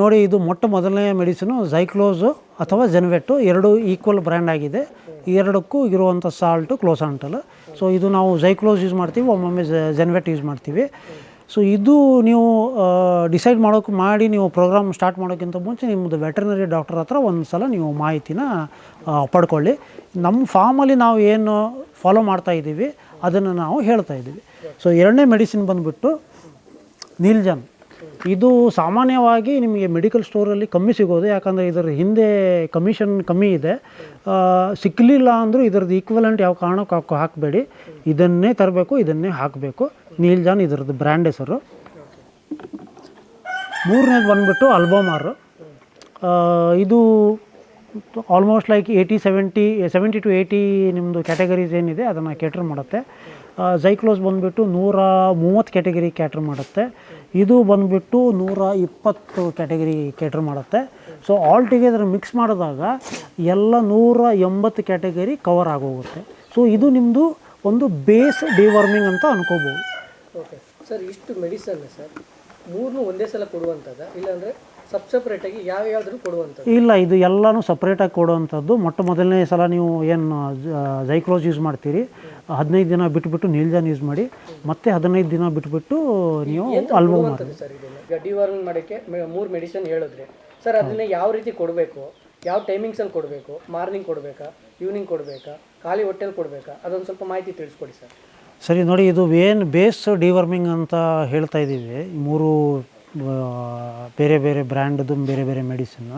ನೋಡಿ, ಇದು ಮೊಟ್ಟ ಮೊದಲನೇ ಮೆಡಿಸಿನು ಝೈಕ್ಲೋಸು ಅಥವಾ ಜೆನ್ವೆಟ್ಟು ಎರಡು ಈಕ್ವಲ್ ಬ್ರ್ಯಾಂಡ್ ಆಗಿದೆ. ಎರಡಕ್ಕೂ ಇರುವಂಥ ಸಾಲ್ಟು ಕ್ಲೋಸಾಂಟಲ್ ಸೊ ಇದು ನಾವು ಝೈಕ್ಲೋಸ್ ಯೂಸ್ ಮಾಡ್ತೀವಿ, ಒಮ್ಮೊಮ್ಮೆ ಜೆನ್ವೆಟ್ ಯೂಸ್ ಮಾಡ್ತೀವಿ. ಸೊ ಇದು ನೀವು ಡಿಸೈಡ್ ಮಾಡೋಕೆ ಮಾಡಿ ನೀವು ಪ್ರೋಗ್ರಾಮ್ ಸ್ಟಾರ್ಟ್ ಮಾಡೋಕ್ಕಿಂತ ಮುಂಚೆ ನಿಮ್ಮದು ವೆಟರ್ನರಿ ಡಾಕ್ಟರ್ ಹತ್ರ ಒಂದು ಸಲ ನೀವು ಮಾಹಿತಿನ ಪಡ್ಕೊಳ್ಳಿ. ನಮ್ಮ ಫಾರ್ಮಲ್ಲಿ ನಾವು ಏನು ಫಾಲೋ ಮಾಡ್ತಾ ಇದ್ದೀವಿ, ಅದನ್ನು ನಾವು ಹೇಳ್ತಾ ಇದ್ದೀವಿ. ಸೊ ಎರಡನೇ ಮೆಡಿಸಿನ್ ಬಂದುಬಿಟ್ಟು ನೀಲ್ಜನ್ ಇದು ಸಾಮಾನ್ಯವಾಗಿ ನಿಮಗೆ ಮೆಡಿಕಲ್ ಸ್ಟೋರಲ್ಲಿ ಕಮ್ಮಿ ಸಿಗೋದು, ಯಾಕಂದರೆ ಇದರ ಹಿಂದೆ ಕಮಿಷನ್ ಕಮ್ಮಿ ಇದೆ. ಸಿಕ್ಕಲಿಲ್ಲ ಅಂದರೂ ಇದರದ್ದು ಈಕ್ವಲೆಂಟ್ ಯಾವ ಕಾರಣಕ್ಕೆ ಹಾಕೋ, ಹಾಕಬೇಡಿ. ಇದನ್ನೇ ತರಬೇಕು, ಇದನ್ನೇ ಹಾಕಬೇಕು. ನೀಲ್ಜಾನ್ ಇದರದ್ದು ಬ್ರ್ಯಾಂಡ್ ಹೆಸರು. ಮೂರನೇದು ಬಂದುಬಿಟ್ಟು ಅಲ್ಬೋಮಾರು ಇದು almost like eighty seventy seventy to eighty ನಿಮ್ಮದು ಕ್ಯಾಟಗರೀಸ್ ಏನಿದೆ, ಅದನ್ನು ಕ್ಯಾಟರ್ ಮಾಡುತ್ತೆ. ಜೈಕ್ಲೋಸ್ ಬಂದುಬಿಟ್ಟು ನೂರ ಮೂವತ್ತು ಕ್ಯಾಟಗರಿ ಕ್ಯಾಟರ್ ಮಾಡುತ್ತೆ. ಇದು ಬಂದುಬಿಟ್ಟು ನೂರ ಇಪ್ಪತ್ತು ಕ್ಯಾಟಗರಿ ಕ್ಯಾಟರ್ ಮಾಡುತ್ತೆ. ಸೊ ಆಲ್ ಟುಗೆದರ್ ಮಿಕ್ಸ್ ಮಾಡಿದಾಗ ಎಲ್ಲ ನೂರ ಎಂಬತ್ತು ಕ್ಯಾಟಗರಿ ಕವರ್ ಆಗೋಗುತ್ತೆ. ಸೊ ಇದು ನಿಮ್ಮದು ಒಂದು ಬೇಸ್ ಡಿವಾರ್ಮಿಂಗ್ ಅಂತ ಅನ್ಕೋಬೋದು. ಓಕೆ ಸರ್ ಇಷ್ಟು ಮೆಡಿಸನ್ ಸರ್ ಮೂರನ್ನು ಒಂದೇ ಸಲ ಕೊಡುವಂಥದ್ದು ಇಲ್ಲಾಂದರೆ ಸಬ್ ಸಪ್ರೇಟಾಗಿ ಯಾವ ಯಾವ್ದಾದ್ರು ಕೊಡುವಂಥದ್ದು ಇಲ್ಲ ಇದು ಎಲ್ಲನೂ ಸಪ್ರೇಟಾಗಿ ಕೊಡುವಂಥದ್ದು ಮೊಟ್ಟ ಮೊದಲನೇ ಸಲ ನೀವು ಏನು ಜೈಕ್ಲೋಸ್ ಯೂಸ್ ಮಾಡ್ತೀರಿ? ಹದಿನೈದು ದಿನ ಬಿಟ್ಬಿಟ್ಟು ನೀಲ್ಜಾನ್ ಯೂಸ್ ಮಾಡಿ ಮತ್ತೆ ಹದಿನೈದು ದಿನ ಬಿಟ್ಬಿಟ್ಟು ನೀವು ಅಲ್ವೋ ಮಾಡಿ ಸರ್ ಇದನ್ನು ಡಿವಾರ್ಮಿಂಗ್ ಮಾಡೋಕ್ಕೆ ಮೂರು ಮೆಡಿಸಿನ್ ಹೇಳಿದ್ರೆ. ಸರ್ ಅದನ್ನ ಯಾವ ರೀತಿ ಕೊಡಬೇಕು? ಯಾವ ಟೈಮಿಂಗ್ಸಲ್ಲಿ ಕೊಡಬೇಕು? ಮಾರ್ನಿಂಗ್ ಕೊಡಬೇಕಾ? ಈವ್ನಿಂಗ್ ಕೊಡಬೇಕಾ? ಖಾಲಿ ಹೊಟ್ಟೆಲಿ ಕೊಡಬೇಕಾ? ಅದೊಂದು ಸ್ವಲ್ಪ ಮಾಹಿತಿ ತಿಳಿಸ್ಕೊಡಿ ಸರ್. ಸರಿ ನೋಡಿ ಇದು ಏನು ಬೇಸ್ ಡಿವರ್ಮಿಂಗ್ ಅಂತ ಹೇಳ್ತಾ ಇದ್ದೀವಿ. ಮೂರು ಬೇರೆ ಬೇರೆ ಬ್ರ್ಯಾಂಡ್ದು ಬೇರೆ ಬೇರೆ ಮೆಡಿಸಿನ್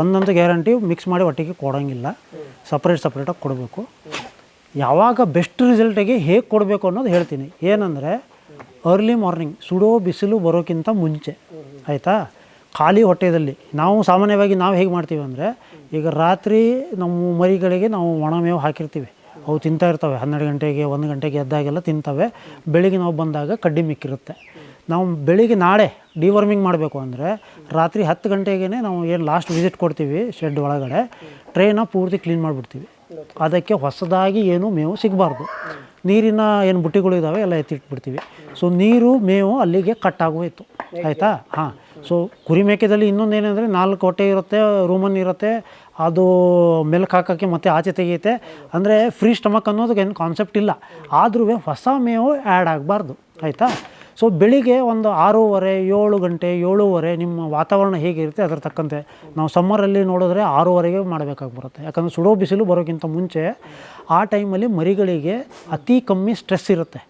ಒಂದಂತೂ ಗ್ಯಾರಂಟಿ ಮಿಕ್ಸ್ ಮಾಡಿ ಒಟ್ಟಿಗೆ ಕೊಡೋಂಗಿಲ್ಲ. ಸಪ್ರೇಟ್ ಸಪ್ರೇಟಾಗಿ ಕೊಡಬೇಕು. ಯಾವಾಗ ಬೆಸ್ಟ್ ರಿಸಲ್ಟಿಗೆ ಹೇಗೆ ಕೊಡಬೇಕು ಅನ್ನೋದು ಹೇಳ್ತೀನಿ. ಏನಂದರೆ ಅರ್ಲಿ ಮಾರ್ನಿಂಗ್ ಸುಡೋ ಬಿಸಿಲು ಬರೋಕ್ಕಿಂತ ಮುಂಚೆ, ಆಯಿತಾ? ಖಾಲಿ ಹೊಟ್ಟೆಯಲ್ಲಿ ನಾವು ಸಾಮಾನ್ಯವಾಗಿ ನಾವು ಹೇಗೆ ಮಾಡ್ತೀವಿ ಅಂದರೆ, ಈಗ ರಾತ್ರಿ ನಮ್ಮ ಮರಿಗಳಿಗೆ ನಾವು ಒಣಮೇವು ಹಾಕಿರ್ತೀವಿ. ಅವು ತಿಂತಾ ಇರ್ತವೆ. ಹನ್ನೆರಡು ಗಂಟೆಗೆ, ಒಂದು ಗಂಟೆಗೆ ಎದ್ದಾಗೆಲ್ಲ ತಿಂತವೆ. ಬೆಳಿಗ್ಗೆ ನಾವು ಬಂದಾಗ ಕಡ್ಡಿ ಮಿಕ್ಕಿರುತ್ತೆ. ನಾವು ಬೆಳಿಗ್ಗೆ ನಾಳೆ ಡಿವರ್ಮಿಂಗ್ ಮಾಡಬೇಕು ಅಂದರೆ, ರಾತ್ರಿ ಹತ್ತು ಗಂಟೆಗೇ ನಾವು ಏನು ಲಾಸ್ಟ್ ವಿಸಿಟ್ ಕೊಡ್ತೀವಿ ಶೆಡ್ ಒಳಗಡೆ ಟ್ರೈನ ಪೂರ್ತಿ ಕ್ಲೀನ್ ಮಾಡಿಬಿಡ್ತೀವಿ. ಅದಕ್ಕೆ ಹೊಸದಾಗಿ ಏನು ಮೇವು ಸಿಗಬಾರ್ದು. ನೀರಿನ ಏನು ಬುಟ್ಟಿಗಳು ಇದ್ದಾವೆ ಎಲ್ಲ ಎತ್ತಿಟ್ಬಿಡ್ತೀವಿ. ಸೊ ನೀರು ಮೇವು ಅಲ್ಲಿಗೆ ಕಟ್ ಆಗೋಯ್ತು ಆಯಿತಾ? ಹಾಂ. ಸೊ ಕುರಿ ಮೇಕೆದಲ್ಲಿ ಇನ್ನೊಂದು ಏನಂದರೆ ನಾಲ್ಕು ಹೊಟ್ಟೆ ಇರುತ್ತೆ ರೂಮನ್ ಇರುತ್ತೆ ಅದು ಮೆಲ್ಕ್ ಹಾಕೋಕ್ಕೆ ಮತ್ತೆ ಆಚೆ ತೆಗೆಯುತ್ತೆ. ಅಂದರೆ ಫ್ರೀ ಸ್ಟಮಕ್ ಅನ್ನೋದಕ್ಕೆ ಏನು ಕಾನ್ಸೆಪ್ಟ್ ಇಲ್ಲ. ಆದ್ರೂ ಹೊಸ ಮೇವು ಆ್ಯಡ್ ಆಗಬಾರ್ದು. ಆಯಿತಾ? ಸೊ ಬೆಳಿಗ್ಗೆ ಒಂದು ಆರೂವರೆ, ಏಳು ಗಂಟೆ, ಏಳುವರೆ ನಿಮ್ಮ ವಾತಾವರಣ ಹೇಗಿರುತ್ತೆ ಅದರ ತಕ್ಕಂತೆ ನಾವು ಸಮ್ಮರಲ್ಲಿ ನೋಡಿದ್ರೆ ಆರೂವರೆಗೆ ಮಾಡಬೇಕಾಗಿ ಬರುತ್ತೆ. ಯಾಕಂದರೆ ಸುಡೋ ಬಿಸಿಲು ಬರೋಕ್ಕಿಂತ ಮುಂಚೆ ಆ ಟೈಮಲ್ಲಿ ಮರಿಗಳಿಗೆ ಅತಿ ಕಮ್ಮಿ ಸ್ಟ್ರೆಸ್ ಇರುತ್ತೆ.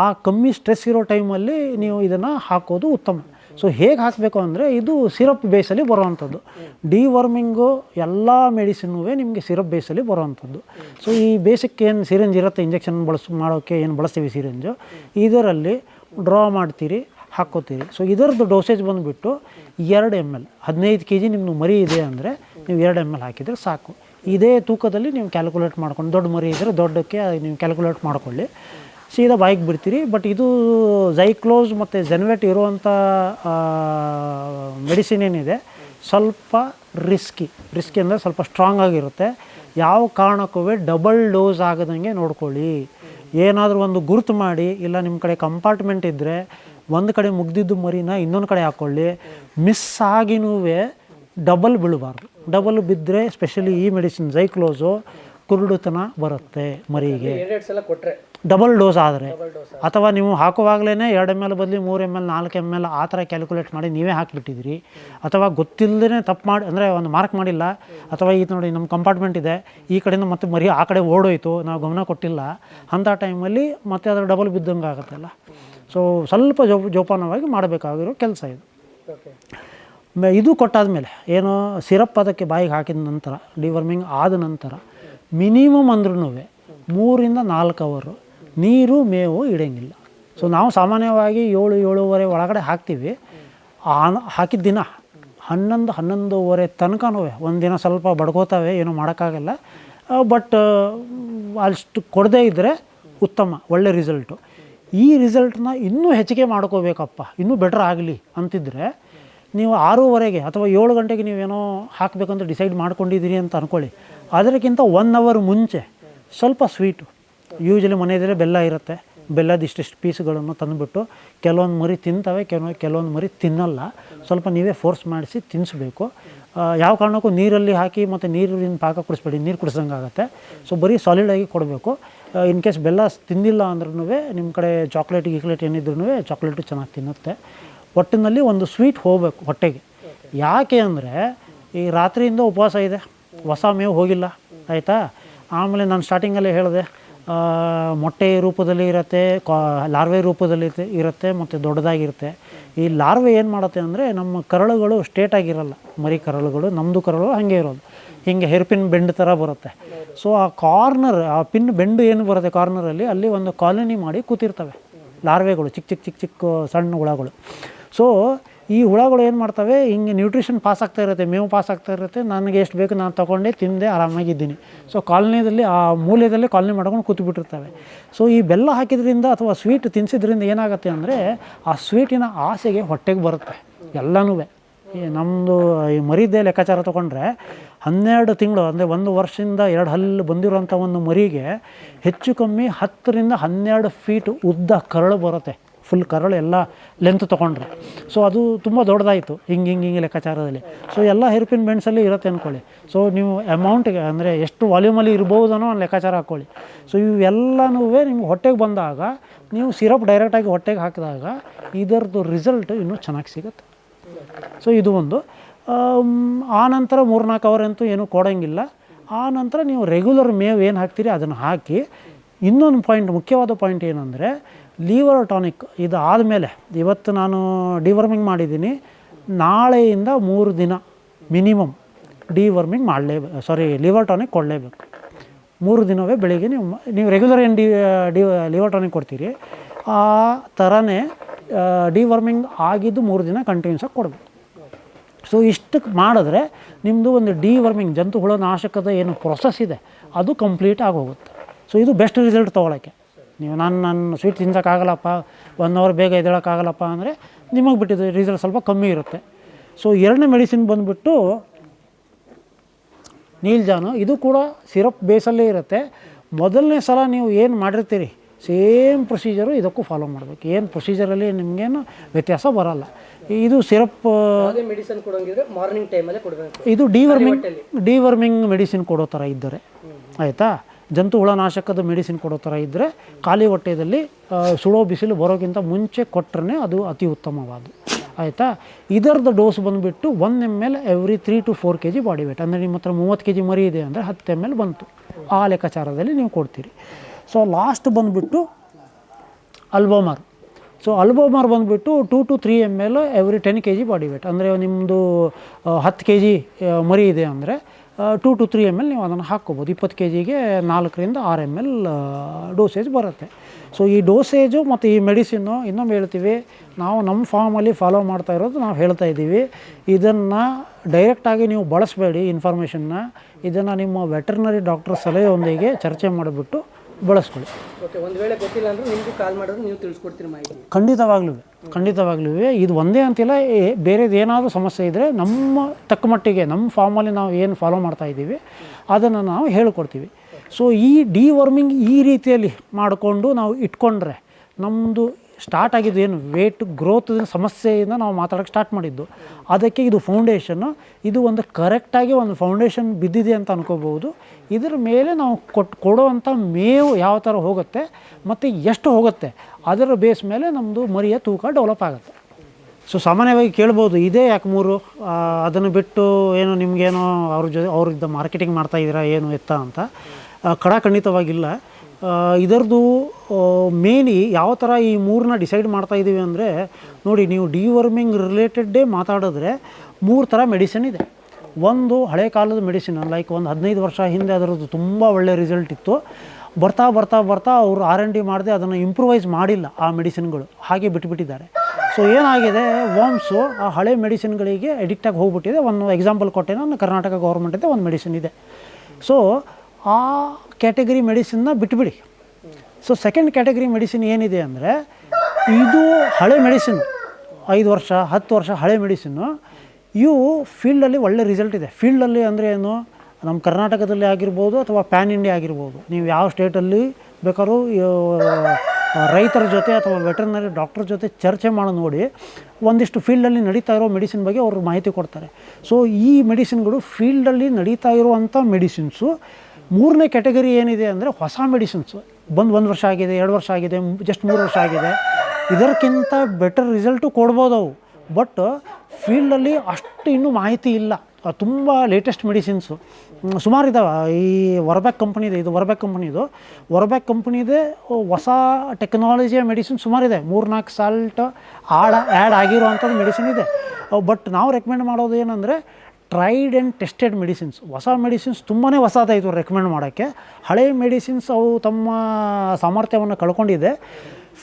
ಆ ಕಮ್ಮಿ ಸ್ಟ್ರೆಸ್ ಇರೋ ಟೈಮಲ್ಲಿ ನೀವು ಇದನ್ನು ಹಾಕೋದು ಉತ್ತಮ. ಸೊ ಹೇಗೆ ಹಾಕಬೇಕು ಅಂದರೆ ಇದು ಸಿರಪ್ ಬೇಸಲ್ಲಿ ಬರುವಂಥದ್ದು. ಡಿವರ್ಮಿಂಗು ಎಲ್ಲ ಮೆಡಿಸಿನ್ನೂ ನಿಮಗೆ ಸಿರಪ್ ಬೇಸಲ್ಲಿ ಬರುವಂಥದ್ದು. ಸೊ ಈ ಬೇಸಿಕ್ ಏನು ಸಿರಿಂಜ್ ಇರುತ್ತೆ ಇಂಜೆಕ್ಷನ್ ಬಳಸ್ ಮಾಡೋಕ್ಕೆ ಏನು ಬಳಸ್ತೀವಿ ಸಿರಿಂಜು ಇದರಲ್ಲಿ ಡ್ರಾ ಮಾಡ್ತೀರಿ ಹಾಕ್ಕೋತೀರಿ ಸೊ ಇದರದ್ದು ಡೋಸೇಜ್ ಬಂದುಬಿಟ್ಟು ಎರಡು ಎಂ ಎಲ್ ಹದಿನೈದು ಕೆ ಜಿ ನಿಮ್ಮದು ಮರಿ ಇದೆ ಅಂದರೆ ನೀವು ಎರಡು ಎಂ ಎಲ್ ಹಾಕಿದರೆ ಸಾಕು. ಇದೇ ತೂಕದಲ್ಲಿ ನೀವು ಕ್ಯಾಲ್ಕುಲೇಟ್ ಮಾಡ್ಕೊಂಡು, ದೊಡ್ಡ ಮರಿ ಇದ್ದರೆ ದೊಡ್ಡಕ್ಕೆ ನೀವು ಕ್ಯಾಲ್ಕುಲೇಟ್ ಮಾಡ್ಕೊಳ್ಳಿ. ಸೀದಾ ಬಾಯಿಗೆ ಬಿಡ್ತೀರಿ. ಬಟ್ ಇದು ಝೈಕ್ಲೋಸ್ ಮತ್ತು ಜೆನ್ವೆಟ್ ಇರುವಂಥ ಮೆಡಿಸಿನ್ ಏನಿದೆ, ಸ್ವಲ್ಪ ರಿಸ್ಕಿ ರಿಸ್ಕಿ ಅಂದರೆ ಸ್ವಲ್ಪ ಸ್ಟ್ರಾಂಗ್ ಆಗಿರುತ್ತೆ. ಯಾವ ಕಾರಣಕ್ಕೂ ಡಬಲ್ ಡೋಸ್ ಆಗದಂಗೆ ನೋಡ್ಕೊಳ್ಳಿ. ಏನಾದರೂ ಒಂದು ಗುರುತು ಮಾಡಿ, ಇಲ್ಲ ನಿಮ್ಮ ಕಡೆ ಕಂಪಾರ್ಟ್ಮೆಂಟ್ ಇದ್ದರೆ ಒಂದು ಕಡೆ ಮುಗ್ದಿದ್ದು ಮರಿನ ಇನ್ನೊಂದು ಕಡೆ ಹಾಕ್ಕೊಳ್ಳಿ ಮಿಸ್ ಆಗಿನೂ ಡಬಲ್ ಬೀಳಬಾರ್ದು. ಡಬಲ್ ಬಿದ್ದರೆ ಸ್ಪೆಷಲಿ ಈ ಮೆಡಿಸಿನ್ ಜೈಕ್ಲೋಸು ಕುರುಡುತನ ಬರುತ್ತೆ ಮರಿಗೆ. ಕೊಟ್ಟರೆ ಡಬಲ್ ಡೋಸ್ ಆದರೆ. ಅಥವಾ ನೀವು ಹಾಕುವಾಗಲೇ ಎರಡು ಎಂ ಎಲ್ ಬದಲಿ ಮೂರು ಎಂ ಎಲ್ ನಾಲ್ಕು ಎಂ ಎಲ್ ಆ ಥರ ಕ್ಯಾಲ್ಕುಲೇಟ್ ಮಾಡಿ ನೀವೇ ಹಾಕಿಬಿಟ್ಟಿದ್ದೀರಿ. ಅಥವಾ ಗೊತ್ತಿಲ್ಲದೇ ತಪ್ಪು ಮಾಡಿ ಅಂದರೆ ಒಂದು ಮಾರ್ಕ್ ಮಾಡಿಲ್ಲ. ಅಥವಾ ಈಗ ನೋಡಿ ನಮ್ಮ ಕಂಪಾರ್ಟ್ಮೆಂಟ್ ಇದೆ. ಈ ಕಡೆಯಿಂದ ಮತ್ತೆ ಮರಿ ಆ ಕಡೆ ಓಡೋಯಿತು ನಾವು ಗಮನ ಕೊಟ್ಟಿಲ್ಲ. ಅಂಥ ಟೈಮಲ್ಲಿ ಮತ್ತೆ ಅದರ ಡಬಲ್ ಬಿದ್ದಂಗೆ ಆಗುತ್ತಲ್ಲ ಸೊ ಸ್ವಲ್ಪ ಜೋ ಜೋಪಾನವಾಗಿ ಮಾಡಬೇಕಾಗಿರೋ ಕೆಲಸ ಇದು. ಇದು ಕೊಟ್ಟಾದಮೇಲೆ ಏನು ಸಿರಪ್ ಅದಕ್ಕೆ ಬಾಯಿಗೆ ಹಾಕಿದ ನಂತರ ಡಿವರ್ಮಿಂಗ್ ಆದ ನಂತರ ಮಿನಿಮಮ್ ಅಂದ್ರೂ ಮೂರಿಂದ ನಾಲ್ಕು ಅವರು ನೀರು ಮೇವು ಇಡೋಂಗಿಲ್ಲ. ಸೊ ನಾವು ಸಾಮಾನ್ಯವಾಗಿ ಏಳು, ಏಳುವರೆ ಒಳಗಡೆ ಹಾಕ್ತೀವಿ. ಹಾಕಿದ ದಿನ ಹನ್ನೊಂದು, ಹನ್ನೊಂದುವರೆ ತನಕನೂ ಒಂದಿನ ಸ್ವಲ್ಪ ಬಡ್ಕೋತಾವೆ, ಏನೂ ಮಾಡೋಕ್ಕಾಗಲ್ಲ. ಬಟ್ ಅಷ್ಟು ಕೊಡದೇ ಇದ್ದರೆ ಉತ್ತಮ, ಒಳ್ಳೆ ರಿಸಲ್ಟು ಈ ರಿಸಲ್ಟನ್ನ ಇನ್ನೂ ಹೆಚ್ಚಿಗೆ ಮಾಡ್ಕೋಬೇಕಪ್ಪ, ಇನ್ನೂ ಬೆಟ್ರ್ ಆಗಲಿ ಅಂತಿದ್ರೆ ನೀವು ಆರೂವರೆಗೆ ಅಥವಾ ಏಳು ಗಂಟೆಗೆ ನೀವೇನೋ ಹಾಕಬೇಕಂತ ಡಿಸೈಡ್ ಮಾಡ್ಕೊಂಡಿದ್ದೀರಿ ಅಂತ ಅಂದ್ಕೊಳ್ಳಿ ಅದಕ್ಕಿಂತ ಒನ್ ಅವರ್ ಮುಂಚೆ ಸ್ವಲ್ಪ ಸ್ವೀಟು ಯೂಶಲಿ ಮನೆಯಲ್ಲೇ ಬೆಲ್ಲ ಇರುತ್ತೆ. ಬೆಲ್ಲದ ಇಷ್ಟಿಷ್ಟು ಪೀಸ್ಗಳನ್ನು ತಂದುಬಿಟ್ಟು ಕೆಲವೊಂದು ಮರಿ ತಿಂತವೆ, ಕೆಲವು, ಕೆಲವೊಂದು ಮರಿ ತಿನ್ನಲ್ಲ. ಸ್ವಲ್ಪ ನೀವೇ ಫೋರ್ಸ್ ಮಾಡಿಸಿ ತಿನ್ನಿಸ್ಬೇಕು ಯಾವ ಕಾರಣಕ್ಕೂ ನೀರಲ್ಲಿ ಹಾಕಿ ಮತ್ತು ನೀರಿನ ಪಾಕ ಕುಡಿಸ್ಬೇಡಿ, ನೀರು ಕುಡಿಸ್ದಂಗೆ ಆಗುತ್ತೆ. ಸೊ ಬರೀ ಸಾಲಿಡಾಗಿ ಕೊಡಬೇಕು. ಇನ್ ಕೇಸ್ ಬೆಲ್ಲ ತಿಂದಿಲ್ಲ ಅಂದ್ರೂ ನಿಮ್ಮ ಕಡೆ ಚಾಕ್ಲೇಟ್ ಗಿಕ್ಲೇಟ್ ಏನಿದ್ರು ಚಾಕ್ಲೇಟು ಚೆನ್ನಾಗಿ ತಿನ್ನುತ್ತೆ. ಒಟ್ಟಿನಲ್ಲಿ ಒಂದು ಸ್ವೀಟ್ ಹೋಗಬೇಕು ಹೊಟ್ಟೆಗೆ. ಯಾಕೆ ಅಂದರೆ, ಈ ರಾತ್ರಿಯಿಂದ ಉಪವಾಸ ಇದೆ. ಹೊಸ ಮೇವು ಹೋಗಿಲ್ಲ. ಆಯಿತಾ? ಆಮೇಲೆ ನಾನು ಸ್ಟಾರ್ಟಿಂಗಲ್ಲೇ ಹೇಳಿದೆ ಮೊಟ್ಟೆ ರೂಪದಲ್ಲಿ ಇರುತ್ತೆ, ಕಾ, ಲಾರ್ವೆ ರೂಪದಲ್ಲಿ ಇರುತ್ತೆ- ಮತ್ತು ದೊಡ್ಡದಾಗಿರುತ್ತೆ. ಈ ಲಾರ್ವೆ ಏನು ಮಾಡುತ್ತೆ ಅಂದರೆ ನಮ್ಮ ಕರಳುಗಳು ಸ್ಟೇಟ್ ಆಗಿರಲ್ಲ. ಮರಿ ಕರಳುಗಳು ನಮ್ಮದು ಕರಳು ಹಾಗೆ ಇರೋದು. ಹಿಂಗೆ ಹೇರ್ಪಿನ್ ಬೆಂಡ್ ಥರ ಬರುತ್ತೆ. ಸೊ ಆ ಕಾರ್ನರ್, ಆ ಪಿನ್ ಬೆಂಡು ಏನು ಬರುತ್ತೆ ಕಾರ್ನರಲ್ಲಿ ಅಲ್ಲಿ ಒಂದು ಕಾಲೋನಿ ಮಾಡಿ ಕೂತಿರ್ತವೆ. ಲಾರ್ವೆಗಳು ಚಿಕ್ಕ ಚಿಕ್ಕ ಚಿಕ್ಕ ಚಿಕ್ಕ ಸಣ್ಣ ಹುಳಗಳು. ಸೊ ಈ ಹುಳಗಳು ಏನು ಮಾಡ್ತವೆ? ಹಿಂಗೆ ನ್ಯೂಟ್ರಿಷನ್ ಪಾಸ್ ಆಗ್ತಾ ಇರುತ್ತೆ, ಮೇವು ಪಾಸ್ ಆಗ್ತಾ ಇರುತ್ತೆ. ನನಗೆ ಎಷ್ಟು ಬೇಕು ನಾನು ತೊಗೊಂಡೆ, ತಿಂದೆ, ಆರಾಮಾಗಿದ್ದೀನಿ. ಸೊ ಕಾಲನಿದಲ್ಲಿ, ಆ ಮೂಲೆಯಲ್ಲಿ ಕಾಲನಿ ಮಾಡ್ಕೊಂಡು ಕೂತ್ಬಿಟ್ಟಿರ್ತವೆ. ಸೊ ಈ ಬೆಲ್ಲ ಹಾಕಿದ್ರಿಂದ ಅಥವಾ ಸ್ವೀಟ್ ತಿನ್ನಿಸಿದ್ರಿಂದ ಏನಾಗುತ್ತೆ ಅಂದರೆ, ಆ ಸ್ವೀಟಿನ ಆಸೆಗೆ ಹೊಟ್ಟೆಗೆ ಬರುತ್ತೆ, ಎಲ್ಲನೂ. ಈ ನಮ್ಮದು ಈ ಮರಿದೇ ಲೆಕ್ಕಾಚಾರ ತೊಗೊಂಡ್ರೆ, ಹನ್ನೆರಡು ತಿಂಗಳು, ಅಂದರೆ ಒಂದು ವರ್ಷದಿಂದ ಎರಡು ಹಲ್ಲು ಬಂದಿರುವಂಥ ಒಂದು ಮರಿಗೆ ಹೆಚ್ಚು ಕಮ್ಮಿ ಹತ್ತರಿಂದ ಹನ್ನೆರಡು ಫೀಟ್ ಉದ್ದ ಕರಳು ಬರುತ್ತೆ. ಫುಲ್ ಕರಳು ಎಲ್ಲ ಲೆಂತ್ ತೊಗೊಂಡ್ರೆ. ಸೊ ಅದು ತುಂಬ ದೊಡ್ಡದಾಯಿತು, ಹಿಂಗೆ ಹಿಂಗೆ ಹಿಂಗೆ ಲೆಕ್ಕಾಚಾರದಲ್ಲಿ. ಸೊ ಎಲ್ಲ ಹೆರ್ಪಿನ್ ಬೆಂಡ್ಸಲ್ಲಿ ಇರುತ್ತೆ ಅಂದ್ಕೊಳ್ಳಿ ಸೊ ನೀವು ಅಮೌಂಟ್ಗೆ ಅಂದರೆ ಎಷ್ಟು ವಾಲ್ಯೂಮಲ್ಲಿ ಇರ್ಬೋದು ಅನ್ನೋ ಒಂದು ಲೆಕ್ಕಾಚಾರ ಹಾಕ್ಕೊಳ್ಳಿ. ಸೊ ಇವೆಲ್ಲನೂ ನಿಮ್ಗೆ ಹೊಟ್ಟೆಗೆ ಬಂದಾಗ, ನೀವು ಸಿರಪ್ ಡೈರೆಕ್ಟಾಗಿ ಹೊಟ್ಟೆಗೆ ಹಾಕಿದಾಗ ಇದರದ್ದು ರಿಸಲ್ಟ್ ಇನ್ನೂ ಚೆನ್ನಾಗಿ ಸಿಗುತ್ತೆ. ಸೊ ಇದು ಒಂದು. ಆ ನಂತರ ಮೂರ್ನಾಲ್ಕು ಅವರ್ ಅಂತೂ ಏನೂ ಕೊಡೋಂಗಿಲ್ಲ. ಆ ನಂತರ ನೀವು ರೆಗ್ಯುಲರ್ ಮೇವ್ ಏನು ಹಾಕ್ತೀರಿ ಅದನ್ನು ಹಾಕಿ, ಇನ್ನೊಂದು ಪಾಯಿಂಟ್ ಮುಖ್ಯವಾದ ಪಾಯಿಂಟ್ ಏನಂದರೆ ಲೀವರ್ ಟಾನಿಕ್ ಇದು ಆದಮೇಲೆ ಇವತ್ತು ನಾನು ಡಿವರ್ಮಿಂಗ್ ಮಾಡಿದ್ದೀನಿ. ನಾಳೆಯಿಂದ ಮೂರು ದಿನ ಮಿನಿಮಮ್ ಡಿವರ್ಮಿಂಗ್ ಮಾಡಲೇಬೇಕು ಸಾರಿ ಲಿವರ್ ಟಾನಿಕ್ ಕೊಡಲೇಬೇಕು. ಮೂರು ದಿನವೇ ಬೆಳಿಗ್ಗೆ ನೀವು ನೀವು ರೆಗ್ಯುಲರ್ ಏನು ಡಿ ಡಿ ಲಿವರ್ ಟಾನಿಕ್ ಕೊಡ್ತೀರಿ, ಆ ಥರನೇ ಡಿವರ್ಮಿಂಗ್ ಆಗಿದ್ದು ಮೂರು ದಿನ ಕಂಟಿನ್ಯೂಸ್ ಆಗಿ ಕೊಡಬೇಕು. ಸೊ ಇಷ್ಟಕ್ಕೆ ಮಾಡಿದ್ರೆ ನಿಮ್ಮದು ಒಂದು ಡಿವರ್ಮಿಂಗ್ ಜಂತು ಹುಳ ನಾಶಕದ ಏನು ಪ್ರೊಸೆಸ್ ಇದೆ, ಅದು ಕಂಪ್ಲೀಟ್ ಆಗೋಗುತ್ತೆ. ಸೊ ಇದು ಬೆಸ್ಟ್ ರಿಸಲ್ಟ್ ತೊಗೊಳಕ್ಕೆ. ನೀವು ನಾನು ನನ್ನ ಸ್ವೀಟ್ ತಿನ್ಸೋಕ್ಕಾಗಲ್ಲಪ್ಪ ಒನ್ ಅವರ್ ಬೇಗ ಎದ್ದೇಳೋಕ್ಕಾಗಲ್ಲಪ್ಪ ಅಂದರೆ ನಿಮಗೆ ಬಿಟ್ಟಿದ್ದು ರಿಸಲ್ಟ್ ಸ್ವಲ್ಪ ಕಮ್ಮಿ ಇರುತ್ತೆ. ಸೊ ಎರಡನೇ ಮೆಡಿಸಿನ್ ಬಂದುಬಿಟ್ಟು ನೀಲ್ಜಾನು ಇದು ಕೂಡ ಸಿರಪ್ ಬೇಸಲ್ಲೇ ಇರುತ್ತೆ. ಮೊದಲನೇ ಸಲ ನೀವು ಏನು ಮಾಡಿರ್ತೀರಿ? ಸೇಮ್ ಪ್ರೊಸೀಜರು ಇದಕ್ಕೂ ಫಾಲೋ ಮಾಡಬೇಕು. ಏನು ಪ್ರೊಸೀಜರಲ್ಲಿ ನಿಮಗೇನು ವ್ಯತ್ಯಾಸ ಬರಲ್ಲ. ಇದು ಸಿರಪ್ ಮೆಡಿಸಿನ್ ಮೆಡಿಸನ್ ಕೊಡೋಂಗಿದ್ರೆ ಮಾರ್ನಿಂಗ್ ಟೈಮಲ್ಲೇ ಕೊಡಬೇಕು. ಇದು ಡಿವರ್ಮಿಂಗ್ ಡಿವರ್ಮಿಂಗ್ ಮೆಡಿಸಿನ್ ಕೊಡೋ ಥರ ಇದ್ದರೆ. ಆಯಿತಾ? ಜಂತು ಹುಳ ನಾಶಕದ ಮೆಡಿಸಿನ್ ಕೊಡೋ ಥರ ಇದ್ದರೆ ಖಾಲಿ ಹೊಟ್ಟೆಯಲ್ಲಿ ಸುಳೋ ಬಿಸಿಲು ಬರೋಕ್ಕಿಂತ ಮುಂಚೆ ಕೊಟ್ಟರೆ ಅದು ಅತಿ ಉತ್ತಮವಾದ ಆಯಿತಾ? ಇದರದ್ದು ಡೋಸ್ ಬಂದುಬಿಟ್ಟು one M L every three to four K G body weight ಅಂದರೆ ನಿಮ್ಮ ಹತ್ರ ಮೂವತ್ತು ಕೆ ಜಿ ಮರಿ ಇದೆ ಅಂದರೆ ಹತ್ತು ಎಂ ಎಲ್ ಬಂತು. ಆ ಲೆಕ್ಕಾಚಾರದಲ್ಲಿ ನೀವು ಕೊಡ್ತೀರಿ. ಸೊ ಲಾಸ್ಟ್ ಬಂದುಬಿಟ್ಟು ಅಲ್ಬೋಮಾರ್. ಸೊ ಅಲ್ಬೋಮಾರ್ ಬಂದುಬಿಟ್ಟು two to three M L every ten K G body weight ಅಂದರೆ ನಿಮ್ಮದು ಹತ್ತು ಕೆ ಜಿ ಮರಿ ಇದೆ ಅಂದರೆ two to three M L ನೀವು ಅದನ್ನು ಹಾಕ್ಕೋಬೋದು. ಇಪ್ಪತ್ತು ಕೆ ಜಿಗೆ ನಾಲ್ಕರಿಂದ ಆರು ಎಂ ಎಲ್ ಡೋಸೇಜ್ ಬರುತ್ತೆ. ಸೊ ಈ ಡೋಸೇಜು ಮತ್ತು ಈ ಮೆಡಿಸಿನ್ನು ಇನ್ನೊಮ್ಮೆ ಹೇಳ್ತೀವಿ. ನಾವು ನಮ್ಮ ಫಾರ್ಮಲ್ಲಿ ಫಾಲೋ ಮಾಡ್ತಾ ಇರೋದು ನಾವು ಹೇಳ್ತಾ ಇದ್ದೀವಿ. ಇದನ್ನು ಡೈರೆಕ್ಟಾಗಿ ನೀವು ಬಳಸಬೇಡಿ ಇನ್ಫಾರ್ಮೇಷನ್ನ ಇದನ್ನು ನಿಮ್ಮ ವೆಟರ್ನರಿ ಡಾಕ್ಟರ್ ಸಲಹೆಯೊಂದಿಗೆ ಚರ್ಚೆ ಮಾಡಿಬಿಟ್ಟು ಬಳಸ್ಕೊಳ್ಳಿ. ಓಕೆ ಒಂದು ವೇಳೆ ಗೊತ್ತಿಲ್ಲ ಅಂದ್ರೆ ನಿಮಗೂ ಕಾಲ್ ಮಾಡಿದ್ರೆ ನೀವು ತಿಳಿಸ್ಕೊಡ್ತೀರಿ ಮಾಹಿತಿ. ಖಂಡಿತವಾಗ್ಲೂ ಖಂಡಿತವಾಗ್ಲೂ. ಇದು ಒಂದೇ ಅಂತಿಲ್ಲ ಬೇರೆದು ಏನಾದರೂ ಸಮಸ್ಯೆ ಇದ್ದರೆ ನಮ್ಮ ತಕ್ಕ ಮಟ್ಟಿಗೆ ನಮ್ಮ ಫಾರ್ಮಲ್ಲಿ ನಾವು ಏನು ಫಾಲೋ ಮಾಡ್ತಾ ಇದ್ದೀವಿ ಅದನ್ನು ನಾವು ಹೇಳಿಕೊಡ್ತೀವಿ. ಸೊ ಈ ಡಿವರ್ಮಿಂಗ್ ಈ ರೀತಿಯಲ್ಲಿ ಮಾಡಿಕೊಂಡು ನಾವು ಇಟ್ಕೊಂಡ್ರೆ ನಮ್ಮದು ಸ್ಟಾರ್ಟ್ ಆಗಿದ್ದು ಏನು ವೇಟ್ ಗ್ರೋತ್ ಸಮಸ್ಯೆಯಿಂದ ನಾವು ಮಾತಾಡೋಕ್ಕೆ ಸ್ಟಾರ್ಟ್ ಮಾಡಿದ್ದು. ಅದಕ್ಕೆ ಇದು ಫೌಂಡೇಶನ್ನು ಇದು ಒಂದು ಕರೆಕ್ಟಾಗಿ ಒಂದು ಫೌಂಡೇಶನ್ ಬಿದ್ದಿದೆ ಅಂತ ಅನ್ಕೋಬೋದು ಇದರ ಮೇಲೆ ನಾವು ಕೊಟ್ಟು ಕೊಡುವಂಥ ಮೇವು ಯಾವ ಥರ ಹೋಗುತ್ತೆ, ಮತ್ತು ಎಷ್ಟು ಹೋಗುತ್ತೆ, ಅದರ ಬೇಸ್ ಮೇಲೆ ನಮ್ಮದು ಮರಿಯ ತೂಕ ಡೆವಲಪ್ ಆಗುತ್ತೆ. ಸೊ ಸಾಮಾನ್ಯವಾಗಿ ಕೇಳ್ಬೋದು, ಇದೇ ಯಾಕೆ ಮೂರು ಅದನ್ನು ಬಿಟ್ಟು ಏನು ನಿಮಗೇನೋ ಅವ್ರ ಜೊತೆ ಅವ್ರಿದ್ದ ಮಾರ್ಕೆಟಿಂಗ್ ಮಾಡ್ತಾ ಇದ್ದೀರಾ ಏನು ಎತ್ತ ಅಂತ. ಕಡಾಖಂಡಿತವಾಗಿಲ್ಲ. ಇದರದ್ದು ಮೇನಿ ಯಾವ ಥರ ಈ ಮೂರನ್ನ ಡಿಸೈಡ್ ಮಾಡ್ತಾ ಇದ್ದೀವಿ ಅಂದರೆ, ನೋಡಿ ನೀವು ಡಿವರ್ಮಿಂಗ್ ರಿಲೇಟೆಡ್ಡೇ ಮಾತಾಡಿದ್ರೆ ಮೂರು ಥರ ಮೆಡಿಸಿನ್ ಇದೆ. ಒಂದು ಹಳೆ ಕಾಲದ ಮೆಡಿಸಿನ್ ಲೈಕ್ ಒಂದು ಹದಿನೈದು ವರ್ಷ ಹಿಂದೆ ಅದರದ್ದು ತುಂಬ ಒಳ್ಳೆ ರಿಸಲ್ಟ್ ಇತ್ತು. ಬರ್ತಾ ಬರ್ತಾ ಬರ್ತಾ ಅವರು ಆರ್ ಎನ್ ಡಿ ಮಾಡದೆ ಅದನ್ನು ಇಂಪ್ರೂವೈಸ್ ಮಾಡಿಲ್ಲ ಆ ಮೆಡಿಸಿನ್ಗಳು, ಹಾಗೆ ಬಿಟ್ಬಿಟ್ಟಿದ್ದಾರೆ. ಸೊ ಏನಾಗಿದೆ ವಾಮ್ಸು ಆ ಹಳೆ ಮೆಡಿಸಿನ್ಗಳಿಗೆ ಅಡಿಕ್ಟಾಗಿ ಹೋಗ್ಬಿಟ್ಟಿದೆ. ಒಂದು ಎಕ್ಸಾಂಪಲ್ ಕೊಟ್ಟೆ ನಾನು ಕರ್ನಾಟಕ ಗೌರ್ಮೆಂಟಿಂದ ಒಂದು ಮೆಡಿಸಿನ್ ಇದೆ. ಸೊ ಆ ಕ್ಯಾಟಗರಿ ಮೆಡಿಸಿನ್ನ ಬಿಟ್ಬಿಡಿ. ಸೊ ಸೆಕೆಂಡ್ ಕ್ಯಾಟಗರಿ ಮೆಡಿಸಿನ್ ಏನಿದೆ ಅಂದರೆ, ಇದು ಹಳೆ ಮೆಡಿಸಿನ್ ಐದು ವರ್ಷ, ಹತ್ತು ವರ್ಷ ಹಳೆ ಮೆಡಿಸಿನ್ನು ಇವು ಫೀಲ್ಡಲ್ಲಿ ಒಳ್ಳೆ ರಿಸಲ್ಟ್ ಇದೆ. ಫೀಲ್ಡಲ್ಲಿ ಅಂದರೆ ಏನು? ನಮ್ಮ ಕರ್ನಾಟಕದಲ್ಲಿ ಆಗಿರ್ಬೋದು ಅಥವಾ ಪ್ಯಾನ್ ಇಂಡಿಯಾ ಆಗಿರ್ಬೋದು. ನೀವು ಯಾವ ಸ್ಟೇಟಲ್ಲಿ ಬೇಕಾದ್ರೂ ರೈತರ ಜೊತೆ ಅಥವಾ ವೆಟರ್ನರಿ ಡಾಕ್ಟರ್ ಜೊತೆ ಚರ್ಚೆ ಮಾಡೋ ನೋಡಿ. ಒಂದಿಷ್ಟು ಫೀಲ್ಡಲ್ಲಿ ನಡೀತಾ ಇರೋ ಮೆಡಿಸಿನ್ ಬಗ್ಗೆ ಅವರು ಮಾಹಿತಿ ಕೊಡ್ತಾರೆ. ಸೊ ಈ ಮೆಡಿಸಿನ್ಗಳು ಫೀಲ್ಡಲ್ಲಿ ನಡೀತಾ ಇರುವಂಥ ಮೆಡಿಸಿನ್ಸು ಮೂರನೇ ಕ್ಯಾಟಗರಿ ಏನಿದೆ ಅಂದರೆ ಹೊಸ ಮೆಡಿಸಿನ್ಸ್. ಬಂದು ಒಂದು ವರ್ಷ ಆಗಿದೆ, ಎರಡು ವರ್ಷ ಆಗಿದೆ ಜಸ್ಟ್ ಮೂರು ವರ್ಷ ಆಗಿದೆ. ಇದಕ್ಕಿಂತ ಬೆಟರ್ ರಿಸಲ್ಟು ಕೊಡ್ಬೋದು ಅವು. ಬಟ್ ಫೀಲ್ಡಲ್ಲಿ ಅಷ್ಟು ಇನ್ನೂ ಮಾಹಿತಿ ಇಲ್ಲ. ತುಂಬ ಲೇಟೆಸ್ಟ್ ಮೆಡಿಸಿನ್ಸು ಸುಮಾರು ಇದಾವೆ. ಈ ವರ್ಬ್ಯಾಕ್ ಕಂಪ್ನಿದೆ ಇದು ವರ್ಬ್ಯಾಕ್ ಕಂಪ್ನಿದು ವರ್ಬ್ಯಾಕ್ ಕಂಪ್ನಿದೆ ಹೊಸ ಟೆಕ್ನಾಲಜಿಯ ಮೆಡಿಸಿನ್ ಸುಮಾರಿದೆ ಮೂರು ನಾಲ್ಕು ಸಾಲ್ಟ್ ಆಡ ಆ್ಯಡ್ ಆಗಿರುವಂಥದ್ದು ಮೆಡಿಸಿನ್ ಇದೆ. ಬಟ್ ನಾವು ರೆಕಮೆಂಡ್ ಮಾಡೋದು ಏನಂದರೆ ಟ್ರೈಡ್ ಆ್ಯಂಡ್ ಟೆಸ್ಟೆಡ್ ಮೆಡಿಸಿನ್ಸ್ ಹೊಸ ಮೆಡಿಸಿನ್ಸ್ ತುಂಬಾ ಹೊಸದಾಯಿತು ರೆಕಮೆಂಡ್ ಮಾಡೋಕ್ಕೆ. ಹಳೆಯ ಮೆಡಿಸಿನ್ಸ್ ಅವು ತಮ್ಮ ಸಾಮರ್ಥ್ಯವನ್ನು ಕಳ್ಕೊಂಡಿದೆ.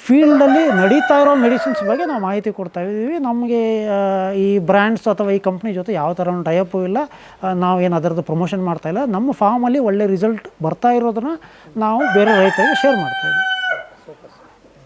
ಫೀಲ್ಡಲ್ಲಿ ನಡೀತಾ ಇರೋ ಮೆಡಿಸಿನ್ಸ್ ಬಗ್ಗೆ ನಾವು ಮಾಹಿತಿ ಕೊಡ್ತಾ ಇದ್ದೀವಿ. ನಮಗೆ ಈ ಬ್ರ್ಯಾಂಡ್ಸ್ ಅಥವಾ ಈ ಕಂಪ್ನಿ ಜೊತೆ ಯಾವ ಥರ ಟೈಪು ಇಲ್ಲ. ನಾವು ಏನು ಅದರದ್ದು ಪ್ರಮೋಷನ್ ಮಾಡ್ತಾ ಇಲ್ಲ. ನಮ್ಮ ಫಾರ್ಮಲ್ಲಿ ಒಳ್ಳೆ ರಿಸಲ್ಟ್ ಬರ್ತಾ ಇರೋದನ್ನು ನಾವು ಬೇರೆ ರೈತರಿಗೆ ಶೇರ್ ಮಾಡ್ತಾ ಇದ್ದೀವಿ.